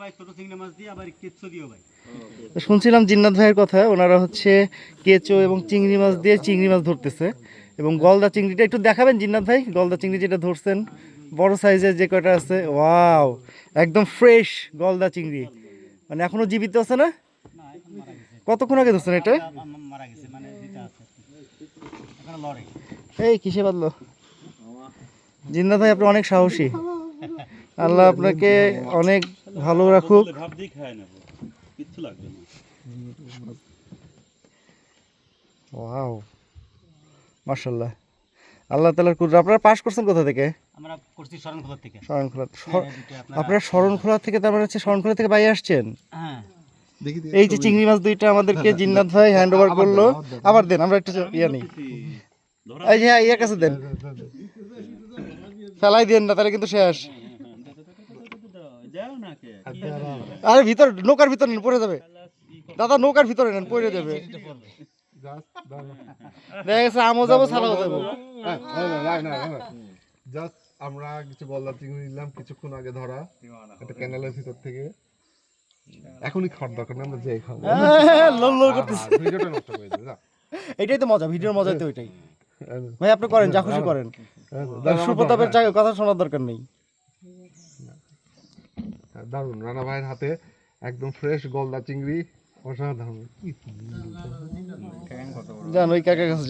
ভাই ছোট চিংড়ি মাছ দিয়ে আবার কেঁচো দিও ভাই। শুনছিলাম জিন্নাত ভাইয়ের কথা ওনারা হচ্ছে কেঁচো এবং চিংড়ি মাছ দিয়ে চিংড়ি মাছ ধরতেছে। এবং গলদা চিংড়িটা একটু দেখাবেন জিন্নাত ভাই গলদা চিংড়ি যেটা ধরছেন বড় সাইজের যে কয়টা আছে ওয়াও একদম ফ্রেশ গলদা চিংড়ি। মানে এখনও জীবিত আছে না? না এখন মারা গেছে। কতক্ষণ আগে ধরছেন এটা? মানে যেটা আছে। এখানে লড়ে। এই কিসে বাঁধলো জিন্নাত ভাই আপনি অনেক সাহসী। আল্লাহ আপনাকে অনেক ভালো রাখুক। ভাব দিয়ে খায় না কিচ্ছু লাগবে না। ওয়াও। মার্শাল্লাহ আল্লাহ তালার কুদরত। আপনারা পাস করছেন কোথা থেকে? আমরা করছি শরণখোলা থেকে। শরণখোলা। হ্যাঁ, আপনারা- শরণখোলা থেকে তার মানে হচ্ছে শরণখোলা থেকে বাইরে আসছেন? হ্যাঁ। এই যে চিংড়ি মাছ দুইটা আমাদেরকে জিন্নাত ভাই হ্যান্ড ওভার করল। আবার দেন। আমরা একটু ইয়ে নেই। এই যে হ্যাঁ ইয়ের কাছে দেন। ফেলাই দেন না তাহলে কিন্তু শেষ। আরে ভিতর নৌকার ভিতর নেন পড়ে যাবে। দাদা নৌকার ভিতরে নেন পড়ে যাবে। দেখা গেছে আমও যাব ছাড়াও যাব। জাস্ট আমরা কিছু গলদা চিংড়ি নিলাম কিছুক্ষণ আগে ধরা। একটা ক্যানেলের ভিতর থেকে। এখনই খাওয়ার দরকার নেই আমরা যে খাব। লোল লোল করতেছে। ভিডিওটা নষ্ট করে দিই এটাই তো মজা ভিডিওর মজা তো ওইটাই ভাই আপনি করেন যা খুশি করেন। সুপ্রতাপের জায়গায় কথা শোনার দরকার নেই। হ্যাঁ, দারুণ। রানা ভাইয়ের হাতে একদম ফ্রেশ গলদা চিংড়ি অসাধারণ। কি জান ওই কাকার কাছে